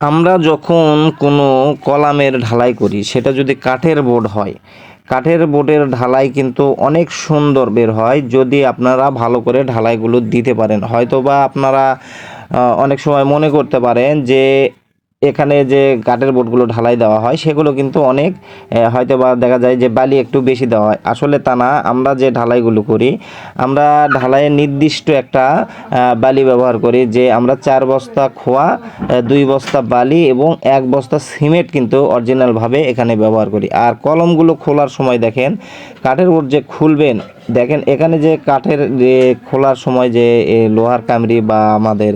আমরা যখন কোনো কলামের ঢালাই করি, সেটা যদি কাঠের বোর্ড হয়, কাঠের বোর্ডের ঢালাই কিন্তু অনেক সুন্দর বের হয় যদি আপনারা ভালো করে ঢালাইগুলো দিতে পারেন। হয়তোবা আপনারা অনেক সময় মনে করতে পারেন যে এখানে যে কাঠের বোর্ডগুলো ঢালাই দেওয়া হয়, সেগুলো কিন্তু অনেক হয়তো বা দেখা যায় যে বালি একটু বেশি দেওয়া হয়। আসলে তা না, আমরা যে ঢালাইগুলো করি, আমরা ঢালাইয়ের নির্দিষ্ট একটা বালি ব্যবহার করি যে আমরা চার বস্তা খোয়া দুই বস্তা বালি এবং এক বস্তা সিমেন্ট কিন্তু অরিজিনালভাবে এখানে ব্যবহার করি। আর কলমগুলো খোলার সময় দেখেন, কাঠের বোর্ড যে খুলবেন, দেখেন এখানে যে কাঠের যে খোলার সময় যে লোহার কামড়ি বা আমাদের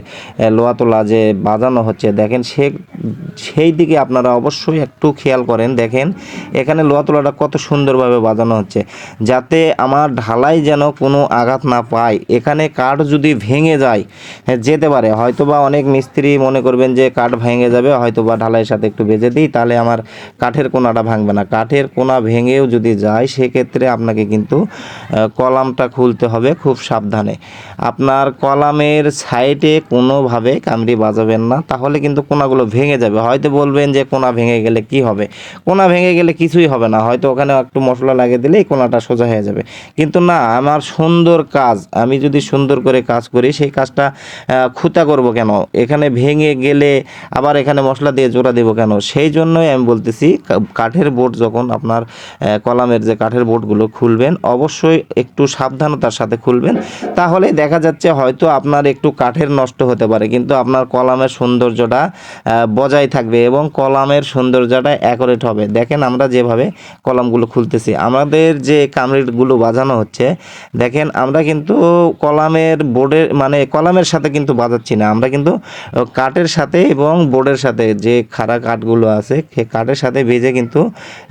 লোহা তোলা যে বাজানো হচ্ছে, দেখেন সে সেই দিকে আপনারা অবশ্যই একটু খেয়াল করেন দেখেন এখানে লোহা তোলাটা কত সুন্দরভাবে বাজানো হচ্ছে। যাতে আমার ঢালাই যেন কোনো আঘাত না পায়। এখানে কাঠ যদি ভেঙে যায় হ্যাঁ, যেতে পারে। হয়তোবা অনেক মিস্ত্রি মনে করবেন যে কাঠ ভেঙে যাবে হয়তোবা ঢালাইয়ের সাথে একটু বেজে দিই তাহলে আমার কাঠের কোনাটা ভাঙবে না। কাঠের কোনা ভেঙেও যদি যায় সেক্ষেত্রে আপনাকে কিন্তু কলামটা খুলতে হবে খুব সাবধানে। আপনার কলামের সাইডে কোনোভাবে কামড়ি বাজাবেন না তাহলে কিন্তু কোনাগুলো ভেঙে যাবে। হয়তো বলবেন যে কোনা ভেঙে গেলে কি হবে? কোনা ভেঙে গেলে কিছুই হবে না। হয়তো ওখানে একটু মশলা লাগিয়ে দিলেই কোনাটা সোজা হয়ে যাবে। কিন্তু না, আমার সুন্দর কাজ, আমি যদি সুন্দর করে কাজ করি, সেই কাজটা খুঁতা করব কেন? এখানে ভেঙে গেলে আবার এখানে মশলা দিয়ে জোড়া দেবো কেন? সেই জন্যই আমি বলতেছি কাঠের বোর্ড যখন আপনার কলামের যে কাঠের বোর্ডগুলো খুলবেন, অবশ্যই একটু সাবধানতার সাথে খুলবেন। তাহলে দেখা যাচ্ছে হয়তো আপনার একটু কাঠের নষ্ট হতে পারে, কিন্তু আপনার কলামের সৌন্দর্যটা বজায় থাকবে এবং কলামের সৌন্দর্যটা অ্যাকোরেট হবে। দেখেন আমরা যেভাবে কলামগুলো খুলতেছি, আমাদের যে কামড়িগুলো বাজানো হচ্ছে, দেখেন আমরা কিন্তু কলামের বোর্ডের মানে কলামের সাথে কিন্তু বাজাচ্ছি না। আমরা কিন্তু কাঠের সাথে এবং বোর্ডের সাথে, যে খাড়া কাঠগুলো আছে সেই কাঠের সাথে ভেজে কিন্তু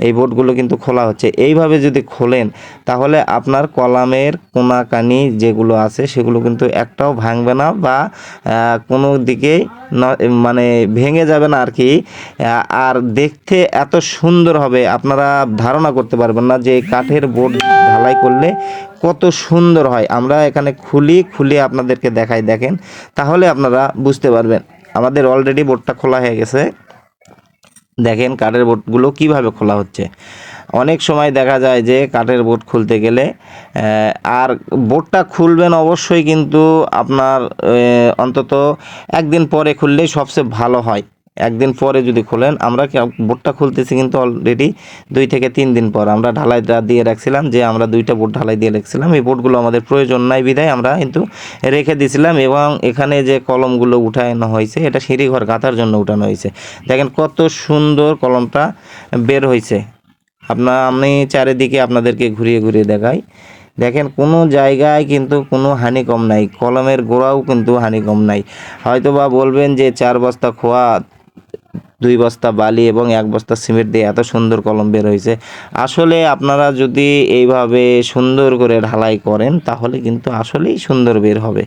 এই বোর্ডগুলো কিন্তু খোলা হচ্ছে। এইভাবে যদি খোলেন, তাহলে আপনার কলামের কোনাকানি যেগুলো আছে, সেগুলো কিন্তু একটাও ভাঙবে না বা কোনো দিকেই মানে ভেঙে যাবে না আর কি আর দেখতে এত সুন্দর হবে, আপনারা ধারণা করতে পারবেন না যে কাঠের বোর্ড ঢালাই করলে কত সুন্দর হয়। আমরা এখানে খুলি, খুলে আপনাদেরকে দেখাই, দেখেন। তাহলে আপনারা বুঝতে পারবেন, আমাদের অলরেডি বোর্ডটা খোলা হয়ে গেছে। দেখেন কাঠের বোর্ডগুলো কীভাবে খোলা হচ্ছে। অনেক সময় দেখা যায় যে কাঠের বোর্ড খুলতে গেলে আর বোর্ডটা খুলবেন অবশ্যই কিন্তু আপনার অন্তত একদিন পরে খুললেই সবচেয়ে ভালো হয়। একদিন পরে যদি খোলেন, আমরা বোর্ডটা খুলতেছি কিন্তু অলরেডি দুই থেকে তিন দিন পর। আমরা ঢালাইটা দিয়ে রাখছিলাম যে আমরা দুইটা বোর্ড ঢালাই দিয়ে রাখছিলাম। এই বোর্ডগুলো আমাদের প্রয়োজন নাই বিধায় আমরা কিন্তু রেখে দিয়েছিলাম এবং এখানে যে কলমগুলো উঠানো হয়েছে, এটা সিঁড়িঘর গাঁথার জন্য উঠানো হয়েছে। দেখেন কত সুন্দর কলমটা বের হয়েছে। আপনার আমি চারিদিকে আপনাদেরকে ঘুরিয়ে ঘুরিয়ে দেখাই। দেখেন কোনো জায়গায় কিন্তু কোনো হানি কম নাই। কলমের গোড়াও কিন্তু হানি কম নাই। হয়তো বা বলবেন যে চার বস্তা খোয়া দুই বস্তা বালি এবং এক বস্তা সিমেন্ট দিয়ে এত সুন্দর কলম বের হয়েছে। আসলে আপনারা যদি এইভাবে সুন্দর করে ঢালাই করেন, তাহলে কিন্তু আসলেই সুন্দর বের হবে।